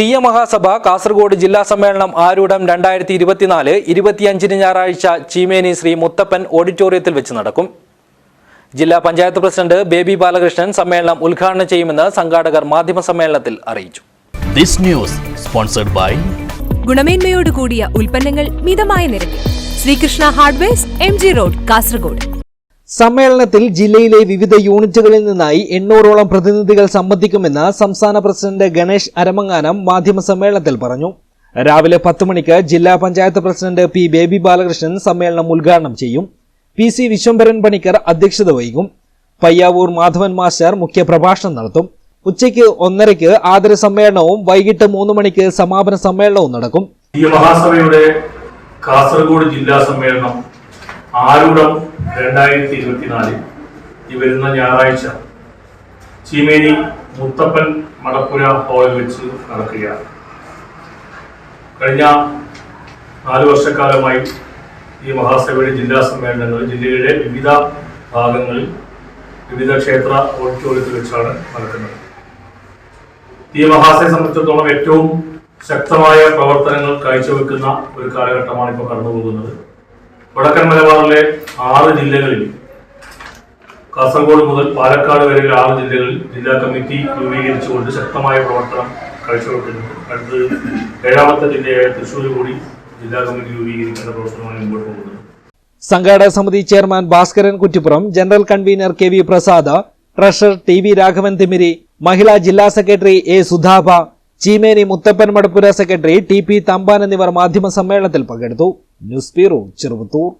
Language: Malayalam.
തീയ മഹാസഭ കാസർഗോഡ് ജില്ലാ സമ്മേളനം ആരൂഢം രണ്ടായിരത്തി ഇരുപത്തിനാല് ഇരുപത്തിയഞ്ചിന് ഞായറാഴ്ച ചീമേനി ശ്രീ മുത്തപ്പൻ ഓഡിറ്റോറിയത്തിൽ വെച്ച് നടക്കും. ജില്ലാ പഞ്ചായത്ത് പ്രസിഡന്റ് ബേബി ബാലകൃഷ്ണൻ സമ്മേളനം ഉദ്ഘാടനം ചെയ്യുമെന്ന് സംഘാടകർ മാധ്യമ സമ്മേളനത്തിൽ അറിയിച്ചു. This news sponsored by ഗുണമേന്മയോട് കൂടിയ ഉൽപ്പന്നങ്ങൾ മിതമായ നിരക്കിൽ. Sreekrishna hardware M G road Kasaragod. സമ്മേളനത്തിൽ ജില്ലയിലെ വിവിധ യൂണിറ്റുകളിൽ നിന്നായി എണ്ണൂറോളം പ്രതിനിധികൾ സംബന്ധിക്കുമെന്ന് സംസ്ഥാന പ്രസിഡന്റ് ഗണേഷ് അരമങ്ങാനം മാധ്യമ സമ്മേളനത്തിൽ പറഞ്ഞു. രാവിലെ പത്ത് മണിക്ക് ജില്ലാ പഞ്ചായത്ത് പ്രസിഡന്റ് പി ബേബി ബാലകൃഷ്ണൻ സമ്മേളനം ഉദ്ഘാടനം ചെയ്യും. പി സി വിശ്വംഭരൻ പണിക്കർ അധ്യക്ഷത വഹിക്കും. പയ്യാവൂർ മാധവൻ മാസ്റ്റർ മുഖ്യപ്രഭാഷണം നടത്തും. ഉച്ചയ്ക്ക് ഒന്നരയ്ക്ക് ആദര സമ്മേളനവും വൈകിട്ട് മൂന്ന് മണിക്ക് സമാപന സമ്മേളനവും നടക്കും. ഈ മഹാസഭയുടെ കാസർഗോഡ് ജില്ലാ സമ്മേളനം ആരൂഢം രണ്ടായിരത്തി ഇരുപത്തിനാലിൽ ഈ വരുന്ന ഞായറാഴ്ച ചീമേനി മുത്തപ്പൻ മടപ്പുര ഹാളിൽ വെച്ച് നടക്കുകയാണ്. കഴിഞ്ഞ നാല് വർഷക്കാലമായി ഈ മഹാസഭയുടെ ജില്ലാ സമ്മേളനങ്ങൾ ജില്ലയുടെ വിവിധ ഭാഗങ്ങളിൽ വിവിധ ക്ഷേത്ര ഓഡിറ്റോറിയത്തിൽ വെച്ചാണ് നടക്കുന്നത്. ഈ മഹാസഭയെ സംബന്ധിച്ചിടത്തോളം ഏറ്റവും ശക്തമായ പ്രവർത്തനങ്ങൾ കാഴ്ചവെക്കുന്ന ഒരു കാലഘട്ടമാണ് ഇപ്പോൾ കടന്നുപോകുന്നത്. വടക്കൻ മലബാറിലെ ആറ് ജില്ലകളിൽ കാസർഗോഡ് മുതൽ പാലക്കാട് വരെയുള്ള ആറ് ജില്ലകളിൽ ജില്ലാ കമ്മിറ്റി രൂപീകരിച്ചുകൊണ്ട് ശക്തമായ പ്രവർത്തനം കാഴ്ചവെക്കുന്നുണ്ട്. അടുത്ത് ഏഴാമത്തെ ജില്ലയായ തൃശ്ശൂർ കൂടി ജില്ലാ കമ്മിറ്റി രൂപീകരിക്കേണ്ട പ്രവർത്തനമാണ് മുമ്പോട്ട് പോകുന്നത്. സംഘാടക സമിതി chairman Bhaskaran Kuttippuram general convener K V Prasad treasurer T V Raghavan Thimiri മഹിളാ ജില്ലാ secretary A Sudhabha Cheemeni Muthappan Madappura secretary T P Thampan എന്നിവർ മാധ്യമ സമ്മേളനത്തിൽ പങ്കെടുത്തു. News bureau Cheruputhur